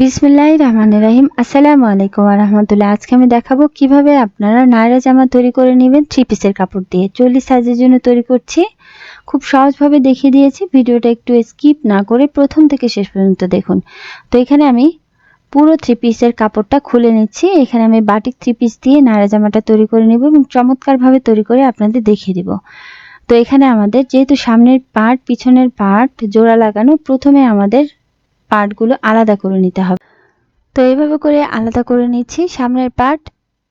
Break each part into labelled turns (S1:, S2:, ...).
S1: বিসমিল্লাহ রহমান রাহিম। আসসালামু আলাইকুম রহমতুল্লাহ। আজকে আমি দেখাবো কীভাবে আপনারা নায়রা জামা তৈরি করে নেবেন থ্রি পিসের কাপড় দিয়ে। চল্লিশ সাইজের জন্য তৈরি করছি। খুব সহজভাবে দেখিয়ে দিয়েছি। ভিডিওটা একটু স্কিপ না করে প্রথম থেকে শেষ পর্যন্ত দেখুন। তো এখানে আমি পুরো থ্রি পিসের কাপড়টা খুলে নিচ্ছি। এখানে আমি বাটিক থ্রি পিস দিয়ে নায়রা জামাটা তৈরি করে নেব এবং চমৎকারভাবে তৈরি করে আপনাদের দেখিয়ে দিব। তো এখানে আমাদের যেহেতু সামনের পার্ট পিছনের পার্ট জোড়া লাগানো, প্রথমে আমাদের পার্টগুলো আলাদা করে নিতে হবে। তো এইভাবে করে আলাদা করে নিচ্ছি। সামনের পার্ট,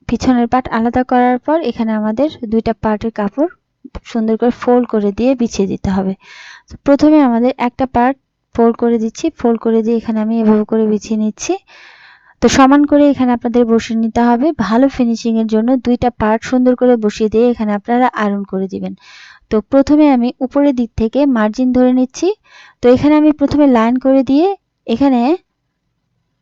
S1: পিছনের পার্ট আলাদা করার পর এখানে আমাদের দুইটা পার্টের কাপড় সুন্দর করে ফোল্ড করে দিয়ে বিছিয়ে দিতে হবে। প্রথমে আমাদের একটা পার্ট ফোল্ড করে দিচ্ছি। ফোল্ড করে দিয়ে এখানে আমি এভাবে করে বিছিয়ে নিচ্ছি। তো সমান করে এখানে আপনাদের বসিয়ে নিতে হবে। ভালো ফিনিশিং এর জন্য দুইটা পার্ট সুন্দর করে বসিয়ে দিয়ে এখানে আপনারা আয়রন করে দিবেন। তো প্রথমে আমি উপরের দিক থেকে মার্জিন ধরে নিচ্ছি। তো এখানে আমি প্রথমে লাইন করে দিয়ে এখানে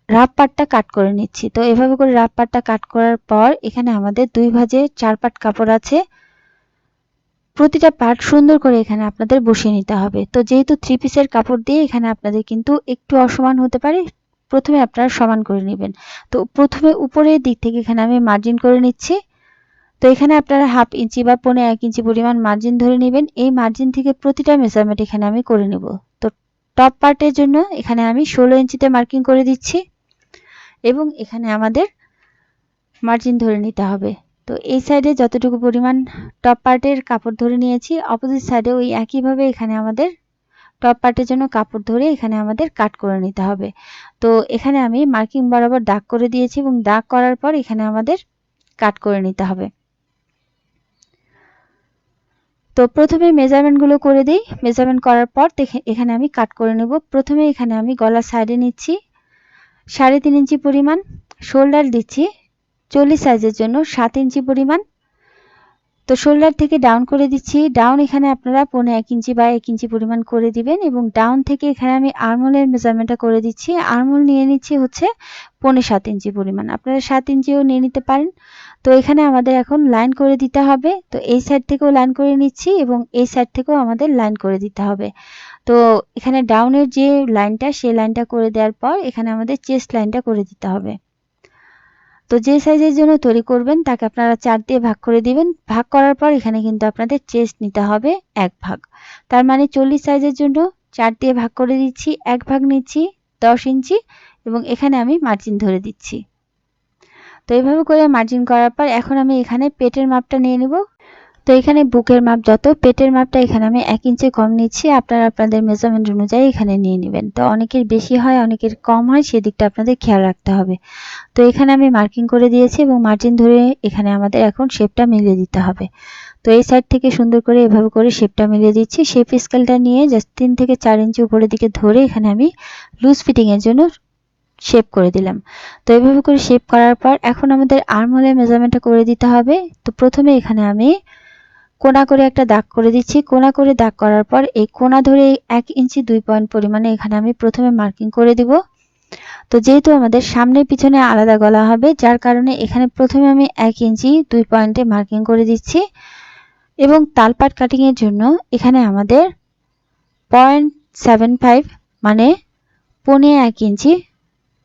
S1: রাফ পাটটা কাট করে নিচ্ছি। তো এভাবে করে রাফ পাটটা কাট করার পর এখানে আমাদের দুই ভাজে চার পাট কাপড় আছে। প্রতিটা পার্ট সুন্দর করে এখানে আপনাদের বসিয়ে নিতে হবে। তো যেহেতু থ্রি পিসের কাপড় দিয়ে এখানে আপনাদের কিন্তু একটু অসমান হতে পারে, প্রথমে আপনারা সমান করে নেবেন। তো প্রথমে উপরের দিক থেকে এখানে আমি মার্জিন করে নিচ্ছি। তো এখানে আপনারা হাফ ইঞ্চি বা পনে এক ইঞ্চি পরিমাণ মার্জিন ধরে নেবেন। এই মার্জিন থেকে প্রতিটা মেজারমেন্ট এখানে আমি করে নেব। তো টপ পার্টের জন্য এখানে আমি ষোলো ইঞ্চিতে মার্কিং করে দিচ্ছি এবং এখানে আমাদের মার্জিন ধরে নিতে হবে। তো এই সাইডে যতটুকু পরিমাণ টপ পার্টের কাপড় ধরে নিয়েছি অপোজিট সাইডে ওই একইভাবে এখানে আমাদের টপ পার্টের জন্য কাপড় ধরে এখানে আমাদের কাট করে নিতে হবে। তো এখানে আমি মার্কিং বরাবর দাগ করে দিয়েছি এবং দাগ করার পর এখানে আমাদের কাট করে নিতে হবে। তো প্রথমে মেজারমেন্টগুলো করে দিই। মেজারমেন্ট করার পর এখানে আমি কাট করে নেব। প্রথমে এখানে আমি গলার সাইডে নিচ্ছি। সাড়ে তিন ইঞ্চি পরিমাণ শোল্ডার দিচ্ছি। চল্লিশ সাইজের জন্য সাত ইঞ্চি পরিমাণ তো শোল্ডার থেকে ডাউন করে দিচ্ছি। ডাউন এখানে আপনারা পৌনে এক ইঞ্চি বা এক ইঞ্চি পরিমাণ করে দিবেন এবং ডাউন থেকে এখানে আমি আর্মলের মেজারমেন্টটা করে দিচ্ছি। আর্মল নিয়ে নিচ্ছি হচ্ছে পৌনে সাত ইঞ্চি পরিমাণ। আপনারা সাত ইঞ্চিও নিয়ে নিতে পারেন। তো এখানে আমাদের এখন লাইন করে দিতে হবে। তো এই সাইড থেকেও লাইন করে নিচ্ছি এবং এই সাইড থেকেও আমাদের লাইন করে দিতে হবে। তো এখানে ডাউনের যে লাইনটা সেই লাইনটা করে দেওয়ার পর এখানে আমাদের চেস্ট লাইনটা করে দিতে হবে। তো যে সাইজের জন্য তৈরি করবেন, তাকে আপনারা চার দিয়ে ভাগ করে দিবেন। ভাগ করার পর এখানে কিন্তু আপনাদের চেস্ট নিতে হবে এক ভাগ। তার মানে চল্লিশ সাইজের জন্য চার দিয়ে ভাগ করে দিচ্ছি, এক ভাগ নিচ্ছি, দশ ইঞ্চি এবং এখানে আমি মার্জিন ধরে দিচ্ছি। তো এইভাবে করে মার্জিন করার পর এখন আমি এখানে পেটের মাপটা নিয়ে নেব। তো এখানে বুকের মাপ যত, পেটের মাপটা এখানে আমি এক ইঞ্চি কম নিচ্ছি। আপনারা আপনাদের মেজারমেন্ট অনুযায়ী এখানে নিয়ে নেবেন। তো অনেকের বেশি হয়, অনেকের কম হয়, সেদিকটা আপনাদের খেয়াল রাখতে হবে। তো এখানে আমি মার্কিং করে দিয়েছি এবং মার্জিন ধরে এখানে আমাদের এখন শেপটা মিলিয়ে দিতে হবে। তো এই সাইড থেকে সুন্দর করে এভাবে করে শেপটা মিলিয়ে দিচ্ছি। শেপ স্কেলটা নিয়ে জাস্ট তিন থেকে চার ইঞ্চি উপরের দিকে ধরে এখানে আমি লুজ ফিটিংয়ের জন্য শেপ করে দিলাম। তো এইভাবে করে শেপ করার পর এখন আমাদের আর্মহোলের মেজারমেন্টটা করে দিতে হবে। তো প্রথমে এখানে আমি কোনা করে একটা দাগ করে দিচ্ছি। কোনা করে দাগ করার পর এই কোনা ধরে এক ইঞ্চি দুই পয়েন্ট পরিমাণে এখানে আমি প্রথমে মার্কিং করে দিব। তো যেহেতু আমাদের সামনে পিছনে আলাদা গলা হবে, যার কারণে এখানে প্রথমে আমি এক ইঞ্চি দুই পয়েন্টে মার্কিং করে দিচ্ছি। এবং তালপাট কাটিংয়ের জন্য এখানে আমাদের পয়েন্ট সেভেন ফাইভ মানে পনে এক ইঞ্চি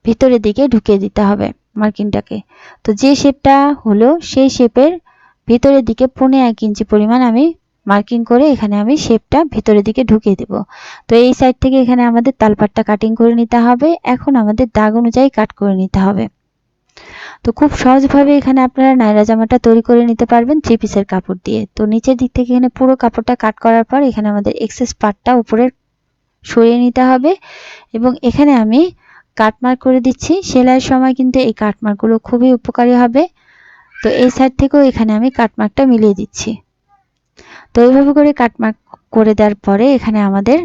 S1: ভিতরের দিকে ঢুকিয়ে দিতে হবে মার্কিংটাকে। তো যে শেপটা হলো সেই শেপের ভিতরের দিকে পুনে এক ইঞ্চি পরিমাণ আমি মার্কিং করে এখানে আমি শেপটা ভিতরের দিকে ঢুকিয়ে দেব। তো এই সাইড থেকে এখানে আমাদের তালপাটটা কাটিং করে নিতে হবে। এখন আমাদের দাগ অনুযায়ী কাট করে নিতে হবে। তো খুব সহজভাবে এখানে আপনারা নায়রা জামাটা তৈরি করে নিতে পারবেন থ্রি পিসের কাপড় দিয়ে। তো নিচের দিক থেকে এখানে পুরো কাপড়টা কাট করার পর এখানে আমাদের এক্সেস পার্টটা উপরে সরিয়ে নিতে হবে। এবং এখানে আমি কাটমার্ক করে দিচ্ছি। সেলাইয়ের সময় কিন্তু এই কাটমার্কগুলো খুবই উপকারী হবে। তো এই সাইড থেকেও এখানে আমি কাটমার্কটা মিলিয়ে দিচ্ছি। তো এইভাবে করে কাটমার্ক করে দেওয়ার পরে এখানে আমাদের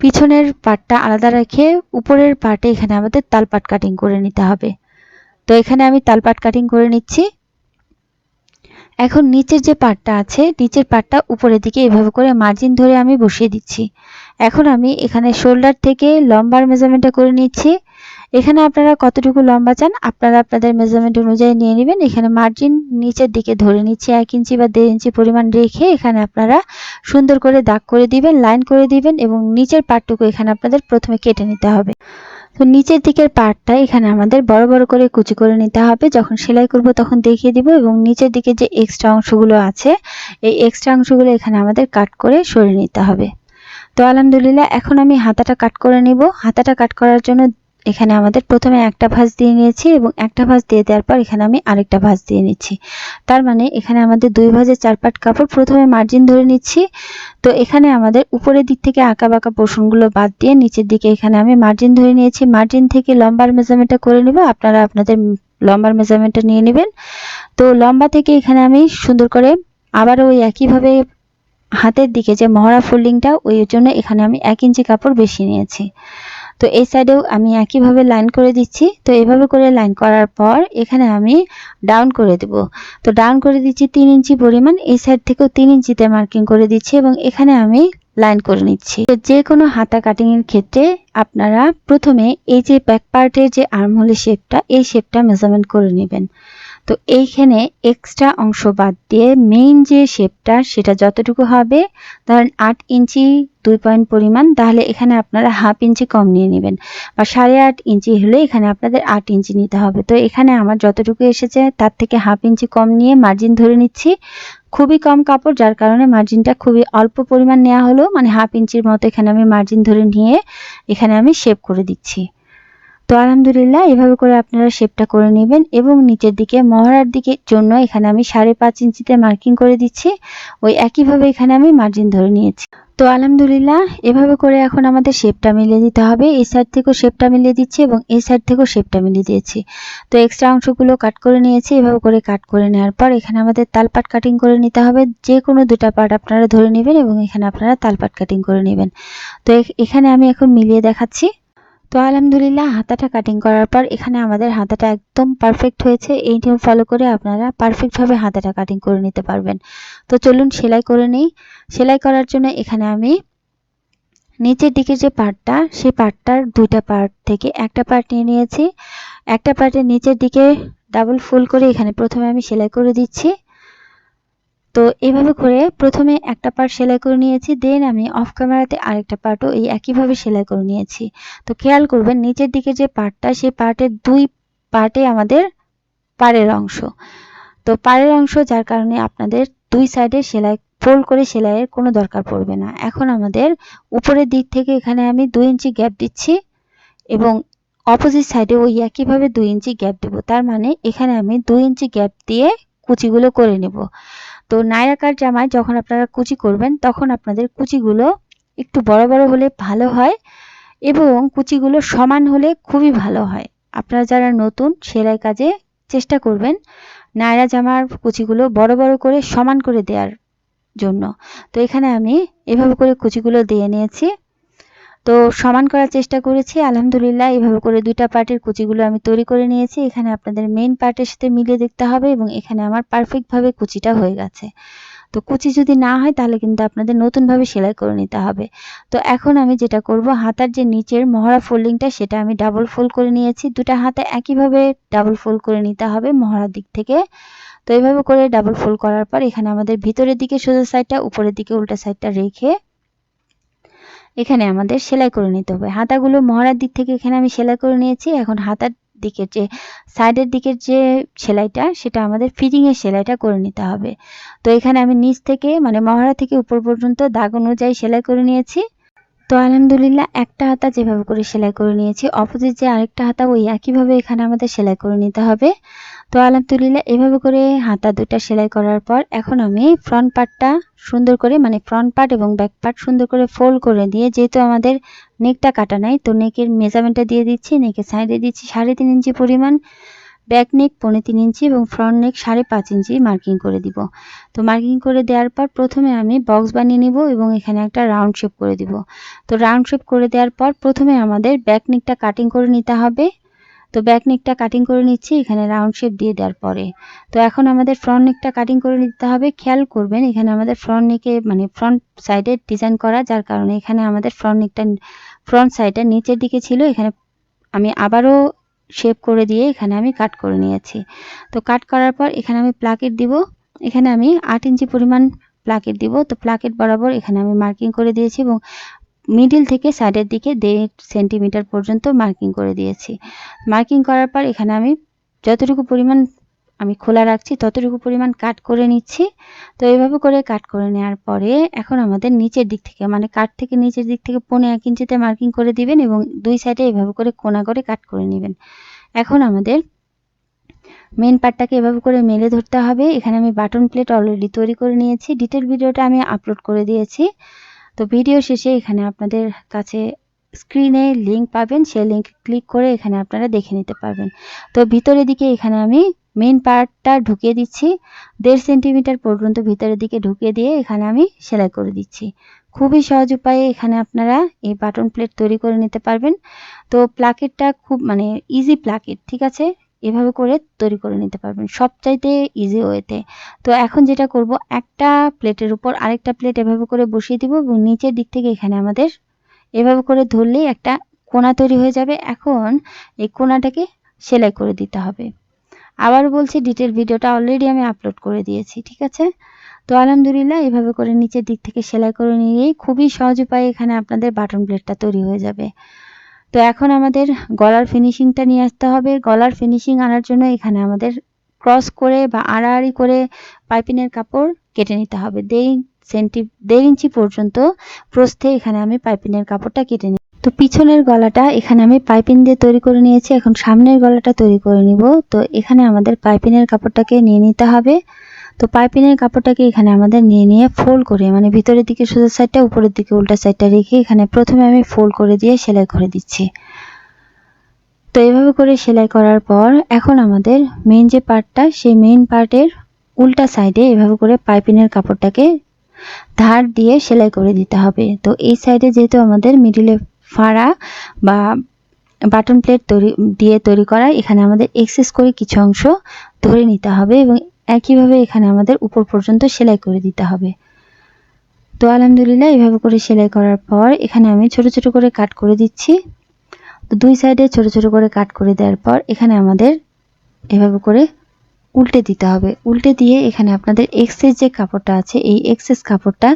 S1: পিছনের পাটটা আলাদা রেখে উপরের পাটে এখানে আমাদের তালপাট কাটিং করে নিতে হবে। তো এখানে আমি তালপাট কাটিং করে নিচ্ছি। এখন নিচের যে পাটটা আছে, নিচের পাটটা উপরের দিকে এভাবে করে মার্জিন ধরে আমি বসিয়ে দিচ্ছি। এখন আমি এখানে শোল্ডার থেকে লম্বার মেজারমেন্টটা করে নিচ্ছি। এখানে আপনারা কতটুকু লম্বা চান, আপনারা আপনাদের মেজারমেন্ট অনুযায়ী নিয়ে নেবেন। এখানে মার্জিন নিচের দিকে ধরে নিচ্ছে, এক ইঞ্চি বা দেড় ইঞ্চি পরিমাণ রেখে এখানে আপনারা সুন্দর করে দাগ করে দিবেন লাইন করে দিবেন এবং নিচের পার্টটুকু এখানে আপনাদের প্রথমে কেটে নিতে হবে। তো নিচের দিকের পার্টটা এখানে আমাদের বড় বড় করে কুচি করে নিতে হবে। যখন সেলাই করব তখন দেখিয়ে দিব এবং নিচের দিকে যে এক্সট্রা অংশগুলো আছে, এই এক্সট্রা অংশগুলো এখানে আমাদের কাট করে সরিয়ে নিতে হবে। তো আলহামদুলিল্লাহ, এখন আমি হাতাটা কাট করে নিব। হাতাটা কাট করার জন্য এখানে আমাদের প্রথমে একটা ভাঁজ দিয়ে নিয়েছি এবং একটা ভাঁজ দিয়ে দেওয়ার পর এখানে আমি আরেকটা ভাঁজ দিয়ে নিচ্ছি। তার মানে এখানে আমাদের দুই ভাঁজের চার পাট কাপড় প্রথমে মার্জিন ধরে নিচ্ছি। তো এখানে আমাদের উপরের দিক থেকে আঁকা বাঁকা পোর্শনগুলো বাদ দিয়ে নিচের দিকে এখানে আমি মার্জিন ধরে নিয়েছি। মার্জিন থেকে লম্বার মেজারমেন্টটা করে নেব, আপনারা আপনাদের লম্বার মেজারমেন্টটা নিয়ে নেবেন। তো লম্বা থেকে এখানে আমি সুন্দর করে আবারও ওই একইভাবে হাতের দিকে যে মহড়া ফোল্ডিংটা ওই জন্য এখানে আমি এক ইঞ্চি কাপড় বেশি নিয়েছি। তো এই সাইডেও আমি একইভাবে লাইন করে দিচ্ছি। তো এভাবে করে লাইন করার পর এখানে আমি ডাউন করে দেব। তো ডাউন করে দিচ্ছি তিন ইঞ্চি পরিমাণ, এই সাইড থেকেও তিন ইঞ্চিতে মার্কিং করে দিচ্ছি এবং এখানে আমি লাইন করে নিচ্ছি। তো যে কোনো হাতা কাটিং এর ক্ষেত্রে আপনারা প্রথমে এই যে ব্যাক পার্টের যে আর্মহোলের শেপটা এই শেপটা মেজারমেন্ট করে নেবেন। তো এইখানে এক্সট্রা অংশ বাদ দিয়ে মেইন যে শেপটা সেটা যতটুকু হবে, ধরেন আট ইঞ্চি দুই পয়েন্ট পরিমাণ, তাহলে এখানে আপনারা হাফ ইঞ্চি কম নিয়ে নেবেন বা সাড়ে আট ইঞ্চি হলে এখানে আপনাদের আট ইঞ্চি নিতে হবে। তো এখানে আমার যতটুকু এসেছে তার থেকে হাফ ইঞ্চি কম নিয়ে মার্জিন ধরে নিচ্ছি। খুবই কম কাপড়, যার কারণে মার্জিনটা খুবই অল্প পরিমাণ নেওয়া হলো মানে হাফ ইঞ্চির মতো এখানে আমি মার্জিন ধরে নিয়ে এখানে আমি শেপ করে দিচ্ছি। তো আলহামদুলিল্লাহ, এভাবে করে আপনারা শেপটা করে নেবেন এবং নিচের দিকে, মহড়ার দিকে জন্য এখানে আমি সাড়ে পাঁচ ইঞ্চিতে মার্কিং করে দিচ্ছি। ওই একইভাবে এখানে আমি মার্জিন ধরে নিয়েছি। তো আলহামদুলিল্লাহ, এভাবে করে এখন আমাদের শেপটা মিলিয়ে দিতে হবে। এই সাইড থেকেও শেপটা মিলিয়ে দিচ্ছি এবং এই সাইড থেকেও শেপটা মিলিয়ে দিয়েছি। তো এক্সট্রা অংশগুলো কাট করে নিয়েছি। এভাবে করে কাট করে নেওয়ার পর এখানে আমাদের তালপাট কাটিং করে নিতে হবে। যে কোনো দুটা পার্ট আপনারা ধরে নেবেন এবং এখানে আপনারা তালপাট কাটিং করে নেবেন। তো এখানে আমি এখন মিলিয়ে দেখাচ্ছি। তো আলহামদুলিল্লাহ, হাতাটা কাটিং করার পর এখানে আমাদের হাতাটা একদম পারফেক্ট হয়েছে। এই নিয়ম ফলো করে আপনারা পারফেক্টভাবে হাতাটা কাটিং করে নিতে পারবেন। তো চলুন সেলাই করে নিই। সেলাই করার জন্য এখানে আমি নিচের দিকে যে পার্টটা সেই পার্টটার দুইটা পার্ট থেকে একটা পার্ট নিয়ে নিয়েছি। একটা পার্টের নিচের দিকে ডাবল ফুল করে এখানে প্রথমে আমি সেলাই করে দিচ্ছি। তো এভাবে করে প্রথমে একটা পার্ট সেলাই করে নিয়েছি দেন আমি অফ ক্যামেরাতে আরেকটা পার্টও এই একইভাবে সেলাই করে নিয়েছি। তো খেয়াল করবেন, নিচের দিকে যে পার্টটা সেই পার্টের দুই পার্টে আমাদের পাড়ের অংশ। তো পাড়ের অংশ, যার কারণে আপনাদের দুই সাইডে সেলাই ফোল্ড করে সেলাইয়ের কোনো দরকার পড়বে না। এখন আমাদের উপরের দিক থেকে এখানে আমি দুই ইঞ্চি গ্যাপ দিচ্ছি এবং অপোজিট সাইডে ওই একইভাবে দুই ইঞ্চি গ্যাপ দেবো। তার মানে এখানে আমি দুই ইঞ্চি গ্যাপ দিয়ে কুচিগুলো করে নেব। তো নায়াকার জামায় যখন আপনারা কুচি করবেন, তখন আপনাদের কুচিগুলো একটু বড় বড় হলে ভালো হয় এবং কুচিগুলো সমান হলে খুবই ভালো হয়। আপনারা যারা নতুন, সেলাই কাজে চেষ্টা করবেন নায়রা জামার কুচিগুলো বড় বড় করে সমান করে দেওয়ার জন্য। তো এখানে আমি এভাবে করে কুচিগুলো দিয়ে নিয়েছি। তো সমান করার চেষ্টা করেছি, আলহামদুলিল্লাহ। এইভাবে করে দুইটা পার্টের কুচিগুলো আমি তৈরি করে নিয়েছি। এখানে আপনাদের মেন পার্টের সাথে মিলিয়ে দেখতে হবে এবং এখানে আমার পারফেক্টভাবে কুচিটা হয়ে গেছে। তো কুচি যদি না হয়, তাহলে কিন্তু আপনাদের নতুনভাবে সেলাই করে নিতে হবে। তো এখন আমি যেটা করব, হাতার যে নিচের মহড়া ফোল্ডিংটা সেটা আমি ডাবল ফোল্ড করে নিয়েছি। দুটা হাতে একইভাবে ডাবল ফোল্ড করে নিতে হবে মহড়ার দিক থেকে। তো এইভাবে করে ডাবল ফোল্ড করার পর এখানে আমাদের ভিতরের দিকে সোজা সাইডটা উপরের দিকে উল্টা সাইডটা রেখে এখানে আমাদের সেলাই করে নিতে হবে। হাতাগুলো মহড়ার দিক থেকে এখানে আমি সেলাই করে নিয়েছি। এখন হাতার দিকের যে সাইডের দিকের যে সেলাইটা, সেটা আমাদের ফিটিংয়ের সেলাইটা করে নিতে হবে। তো এখানে আমি নিচ থেকে মানে মহড়া থেকে উপর পর্যন্ত দাগ অনুযায়ী সেলাই করে নিয়েছি। তো আলহামদুলিল্লাহ, একটা হাতা যেভাবে করে সেলাই করে নিয়েছি, অপোজিট যে আরেকটা হাতা, ওই একইভাবে এখানে আমাদের সেলাই করে নিতে হবে। তো আলহামদুলিল্লাহ, এভাবে করে হাতা দুটা সেলাই করার পর এখন আমি ফ্রন্ট পার্টটা সুন্দর করে মানে ফ্রন্ট পার্ট এবং ব্যাক পার্ট সুন্দর করে ফোল্ড করে দিয়ে, যেহেতু আমাদের নেকটা কাটা নাই, তো নেকের মেজারমেন্টটা দিয়ে দিচ্ছি নেকের সাইডে দিচ্ছি সাড়ে তিন ইঞ্চি পরিমাণ। ব্যাক নেক পৌনে তিন ইঞ্চি এবং ফ্রন্ট নেক সাড়ে পাঁচ ইঞ্চি মার্কিং করে দিব। তো মার্কিং করে দেওয়ার পর প্রথমে আমি বক্স বানিয়ে নিব এবং এখানে একটা রাউন্ড শেপ করে দিব। তো রাউন্ড শেপ করে দেওয়ার পর প্রথমে আমাদের ব্যাক নেকটা কাটিং করে নিতে হবে। তো ব্যাক নেকটা কাটিং করে নিচ্ছি, এখানে রাউন্ড শেপ দিয়ে দেওয়ার পরে। তো এখন আমাদের ফ্রন্ট নেকটা কাটিং করে নিতে হবে। খেয়াল করবেন, এখানে আমাদের ফ্রন্ট নেকে মানে ফ্রন্ট সাইডে ডিজাইন করা, যার কারণে এখানে আমাদের ফ্রন্ট নেকটা, ফ্রন্ট সাইডটা নিচের দিকে ছিল। এখানে আমি আবারও শেপ করে দিয়ে এখানে আমি কাট করে নিয়েছি। তো কাট করার পর এখানে আমি প্লাকেট দিব। এখানে আমি আট ইঞ্চি পরিমাণ প্লাকেট দিব। তো প্লাকেট বরাবর এখানে আমি মার্কিং করে দিয়েছি এবং মিডিল থেকে সাইডের দিকে দেড় সেন্টিমিটার পর্যন্ত মার্কিং করে দিয়েছি। মার্কিং করার পর এখানে আমি যতটুকু পরিমাণ আমি খোলা রাখছি, ততটুকু পরিমাণ কাট করে নিচ্ছি। তো এইভাবে করে কাট করে নেওয়ার পরে এখন আমাদের নিচের দিক থেকে মানে কাট থেকে নিচের দিক থেকে পনেরো এক ইঞ্চিতে মার্কিং করে দিবেন এবং দুই সাইডে এইভাবে করে কোনা করে কাট করে নেবেন। এখন আমাদের মেন পার্টটাকে এভাবে করে মেলে ধরতে হবে। এখানে আমি বাটন প্লেট অলরেডি তৈরি করে নিয়েছি। ডিটেল ভিডিওটা আমি আপলোড করে দিয়েছি। তো ভিডিও শেষে এখানে আপনাদের কাছে স্ক্রিনে লিংক পাবেন। সেই লিঙ্ক ক্লিক করে এখানে আপনারা দেখে নিতে পারবেন। তো ভিতরের দিকে এখানে আমি মেন পার্টটা ঢুকিয়ে দিচ্ছি। দেড় সেন্টিমিটার পর্যন্ত ভিতরের দিকে ঢুকিয়ে দিয়ে এখানে আমি সেলাই করে দিচ্ছি। খুবই সহজ উপায়ে এখানে আপনারা এই বাটন প্লেট তৈরি করে নিতে পারবেন। তো প্লাকেটটা খুব মানে ইজি প্লাকেট, ঠিক আছে? এভাবে করে তৈরি করে নিতে পারবেন সবচাইতে ইজি ওয়েতে তো এখন যেটা করব, একটা প্লেটের উপর আরেকটা প্লেট এভাবে করে বসিয়ে দিব এবং নিচের দিক থেকে এখানে আমাদের এভাবে করে ধরলেই একটা কোনা তৈরি হয়ে যাবে। এখন এই কোনাটাকে সেলাই করে দিতে হবে। আবার বলছি ডিটেল ভিডিওটা অলরেডি আমি আপলোড করে দিয়েছি, ঠিক আছে? তো আলহামদুলিল্লাহ এভাবে করে নিচের দিক থেকে সেলাই করে নিয়েই খুবই সহজ উপায়ে এখানে আপনাদের বাটন প্লেটটা তৈরি হয়ে যাবে। তো এখন আমাদের গলার ফিনিশিংটা নিয়ে আসতে হবে। গলার ফিনিশিং আনার জন্য এখানে আমাদের ক্রস করে বা আড়াআড়ি করে পাইপিনের কাপড় কেটে নিতে হবে। দেড় সেন্টি দেড় ইঞ্চি পর্যন্ত প্রস্থে এখানে আমি পাইপিনের কাপড়টা কেটে নিই তো পিছনের গলাটা এখানে আমি পাইপিন দিয়ে তৈরি করে নিয়েছি, এখন সামনের গলাটা তৈরি করে নিব। তো এখানে আমাদের পাইপিনের কাপড়টাকে নিয়ে নিতে হবে। তো পাইপিনের কাপড়টাকে এখানে আমাদের নিয়ে নিয়ে ফোল্ড করে মানে ভিতরের দিকে সোজা সাইডটা উপরের দিকে উল্টা সাইডটা রেখে এখানে প্রথমে আমি ফোল্ড করে দিয়ে সেলাই করে দিচ্ছি। তো এভাবে করে সেলাই করার পর এখন আমাদের মেন যে পার্টটা সেই মেন পার্টের উল্টা সাইডে এভাবে করে পাইপিনের কাপড়টাকে ধার দিয়ে সেলাই করে দিতে হবে। তো এই সাইডে যেহেতু আমাদের মিডিলে ফাড়া বা বাটন প্লেট তৈরি, দিয়ে তৈরি করা, এখানে আমাদের এক্সেস করে কিছু অংশ ধরে নিতে হবে এবং একইভাবে এখানে আমাদের উপর পর্যন্ত সেলাই করে দিতে হবে। তো আলহামদুলিল্লাহ এইভাবে করে সেলাই করার পর এখানে আমি ছোট ছোট করে কাট করে দিচ্ছি। তো দুই সাইডে ছোট ছোট করে কাট করে দেওয়ার পর এখানে আমাদের এভাবে করে উল্টে দিতে হবে। উল্টে দিয়ে এখানে আপনাদের এক্সেস যে কাপড়টা আছে, এই এক্সেস কাপড়টা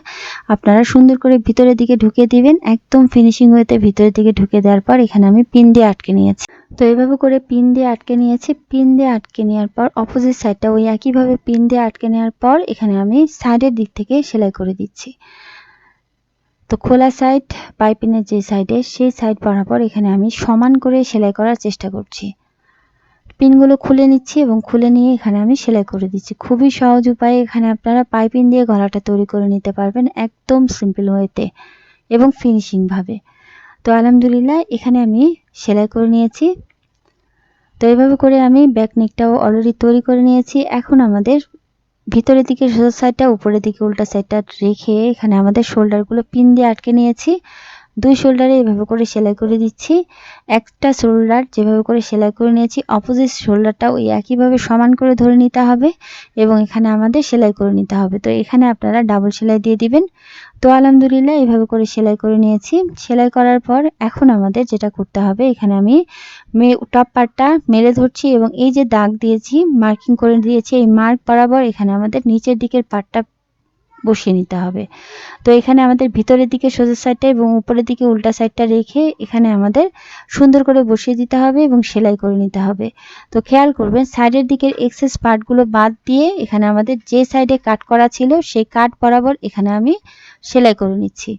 S1: আপনারা সুন্দর করে ভিতরের দিকে ঢুকিয়ে দিবেন। একদম ফিনিশিং ওয়েতে ভিতরের দিকে ঢুকে দেওয়ার পর এখানে আমি পিন দিয়ে আটকে নিয়েছি। তো এইভাবে করে পিন দিয়ে আটকে নিয়েছি। পিন দিয়ে আটকে নেওয়ার পর অপোজিট সাইডটা ওই একইভাবে পিন দিয়ে আটকে নেওয়ার পর এখানে আমি সাইডের দিক থেকে সেলাই করে দিচ্ছি। তো খোলা সাইড পাইপিনের যে সাইডে সেই সাইড বরাবর এখানে আমি সমান করে সেলাই করার চেষ্টা করছি। পিনগুলো খুলে নিচ্ছি এবং খুলে নিয়ে এখানে আমি সেলাই করে দিচ্ছি। খুবই সহজ উপায়ে এখানে আপনারা পাইপিন দিয়ে গলাটা তৈরি করে নিতে পারবেন একদম সিম্পল ওয়েতে এবং ফিনিশিংভাবে তো আলহামদুলিল্লাহ এখানে আমি সেলাই করে নিয়েছি। তো এইভাবে করে আমি ব্যাক নেকটাও অলরেডি তৈরি করে নিয়েছি। এখন আমাদের ভিতরের দিকে সোজা সাইডটা উপরের দিকে উল্টা সাইডটা রেখে এখানে আমাদের শোল্ডারগুলো পিন দিয়ে আটকে নিয়েছি। দুই শোল্ডারে এভাবে করে সেলাই করে দিচ্ছি। একটা শোল্ডার যেভাবে করে সেলাই করে নিয়েছি অপোজিট শোল্ডারটা ওই একইভাবে সমান করে ধরে নিতে হবে এবং এখানে আমাদের সেলাই করে নিতে হবে। তো এখানে আপনারা ডাবল সেলাই দিয়ে দিবেন। তো আলহামদুলিল্লাহ এভাবে করে সেলাই করে নিয়েছি। সেলাই করার পর এখন আমাদের যেটা করতে হবে, এখানে আমি টপ পার্টটা মেরে ধরছি এবং এই যে দাগ দিয়েছি মার্কিং করে দিয়েছি, এই মার্ক বরাবর এখানে আমাদের নিচের দিকের পার্টটা বসিয়ে নিতে হবে। তো এখানে আমাদের ভিতরের দিকে সোজা সাইডটা এবং উপরের দিকে উল্টা সাইডটা রেখে এখানে আমাদের সুন্দর করে বসিয়ে দিতে হবে এবং সেলাই করে নিতে হবে। তো খেয়াল করবেন সাইডের দিকের এক্সেস পার্টগুলো বাদ দিয়ে এখানে আমাদের যে সাইডে কাট করা ছিল, সেই কাট বরাবর এখানে আমি সেলাই করে নিচ্ছি।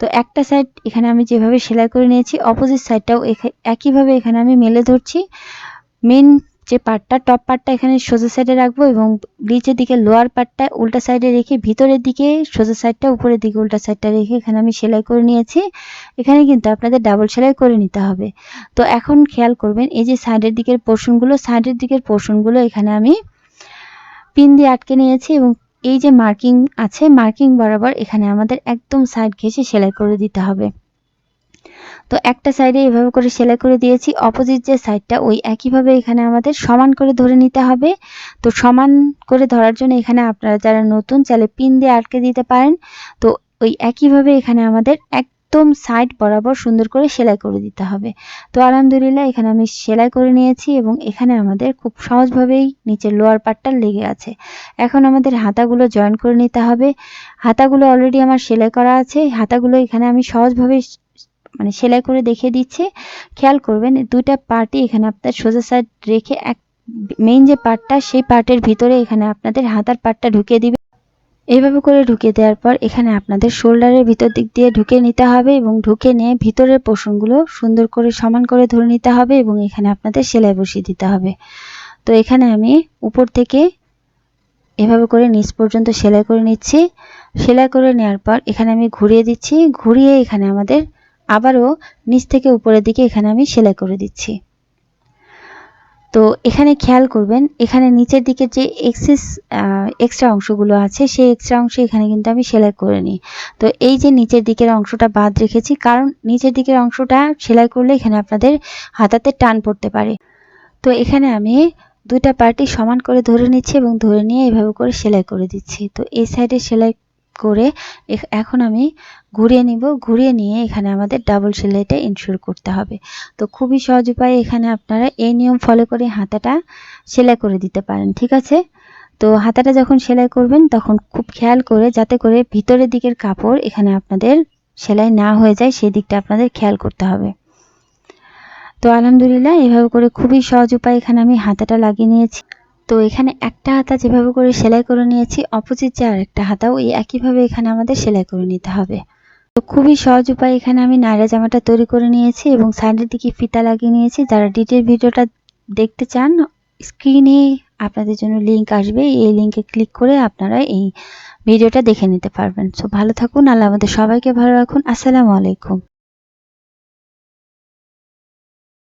S1: তো একটা সাইড এখানে আমি যেভাবে সেলাই করে নিয়েছি অপোজিট সাইডটাও একইভাবে এখানে আমি মেলে ধরছি। মেন যে পার্টটা টপ পার্টটা এখানে সোজা সাইডে রাখব এবং নিচের দিকে লোয়ার পার্টটা উল্টা সাইডে রেখে ভিতরের দিকে সোজা সাইডটা উপরের দিকে উল্টা সাইডটা রেখে এখানে আমি সেলাই করে নিয়েছি। এখানে কিন্তু আপনাদের ডাবল সেলাই করে নিতে হবে। তো এখন খেয়াল করবেন, এই যে সাইডের দিকের পোর্শনগুলো সাইডের দিকের পোর্শনগুলো এখানে আমি পিন দিয়ে আটকে নিয়েছি এবং এই যে মার্কিং আছে মার্কিং বরাবর এখানে আমাদের একদম সাইড ঘেঁষে সেলাই করে দিতে হবে। তো একটা সাইডে এভাবে করে সেলাই করে দিয়েছি অপোজিট যে সাইডটা ওই একইভাবে এখানে আমাদের সমান করে ধরে নিতে হবে। তো সমান করে ধরার জন্য এখানে আপনারা যারা নতুন, চাইলে পিন দিয়ে আটকে দিতে পারেন। তো ওই একইভাবে এখানে আমাদের এক একদম সাইড বরাবর সুন্দর করে সেলাই করে দিতে হবে। তো আলহামদুলিল্লাহ এখানে আমি সেলাই করে নিয়েছি এবং এখানে আমাদের খুব সহজভাবেই নিচের লোয়ার পার্টটা লেগে আছে। এখন আমাদের হাতাগুলো জয়েন করে নিতে হবে। হাতাগুলো অলরেডি আমার সেলাই করা আছে। হাতাগুলো এখানে আমি সহজভাবে মানে সেলাই করে দেখিয়ে দিচ্ছি। খেয়াল করবেন, দুইটা পার্টই এখানে আপনার সোজা সাইড রেখে এক মেইন যে পার্টটা, সেই পার্টের ভিতরে এখানে আপনাদের হাতার পার্টটা ঢুকিয়ে দিবে। এইভাবে করে ঢুকিয়ে দেওয়ার পর এখানে আপনাদের শোল্ডারের ভিতর দিক দিয়ে ঢুকে নিতে হবে এবং ঢুকে নিয়ে ভিতরের পোষণগুলো সুন্দর করে সমান করে ধরে নিতে হবে এবং এখানে আপনাদের সেলাই বসিয়ে দিতে হবে। তো এখানে আমি উপর থেকে এভাবে করে নিচ পর্যন্ত সেলাই করে নিচ্ছি। সেলাই করে নেওয়ার পর এখানে আমি ঘুরিয়ে দিচ্ছি। ঘুরিয়ে এখানে আমাদের আবারও নিচ থেকে উপরের দিকে এখানে আমি সেলাই করে দিচ্ছি। তো এখানে খেয়াল করবেন, এখানে নিচের দিকে যে এক্সেস এক্সট্রা অংশগুলো আছে, সেই এক্সট্রা অংশ এখানে কিন্তু আমি সেলাই করে নিই। তো এই যে নিচের দিকের অংশটা বাদ রেখেছি, কারণ নিচের দিকের অংশটা সেলাই করলে এখানে আপনাদের হাতাতে টান পড়তে পারে। তো এখানে আমি দুইটা পার্টি সমান করে ধরে নিচ্ছি এবং ধরে নিয়ে এভাবে করে সেলাই করে দিচ্ছি। তো এই সাইডে সেলাই করে এখন আমি ঘুরিয়ে নিব। ঘুরিয়ে নিয়ে এখানে আমাদের ডাবল সেলাইটা ইনশিওর করতে হবে। তো খুবই সহজ উপায়ে এখানে আপনারা এই নিয়ম ফলো করে হাতাটা সেলাই করে দিতে পারেন, ঠিক আছে? তো হাতাটা যখন সেলাই করবেন তখন খুব খেয়াল করে, যাতে করে ভিতরের দিকের কাপড় এখানে আপনাদের সেলাই না হয়ে যায়, সেই দিকটা আপনাদের খেয়াল করতে হবে। তো আলহামদুলিল্লাহ, এভাবে করে খুবই সহজ উপায় এখানে আমি হাতাটা লাগিয়ে নিয়েছি। তো এখানে একটা হাতা যেভাবে করে সেলাই করে নিয়েছি, অপোজিট যে আরেকটা হাতাও এই একইভাবে এখানে আমাদের সেলাই করে নিতে হবে। তো খুবই সহজ উপায় এখানে আমি নায়রা জামাটা তৈরি করে নিয়েছি এবং সাইডের দিকে ফিতা লাগিয়ে নিয়েছি। যারা ডিটেল ভিডিওটা দেখতে চান, স্ক্রিনে আপনাদের জন্য লিংক আসবে। এই লিঙ্কে ক্লিক করে আপনারা এই ভিডিওটা দেখে নিতে পারবেন। সো ভালো থাকুন, আল্লাহ আমাদের সবাইকে ভালো রাখুন। আসসালামু আলাইকুম।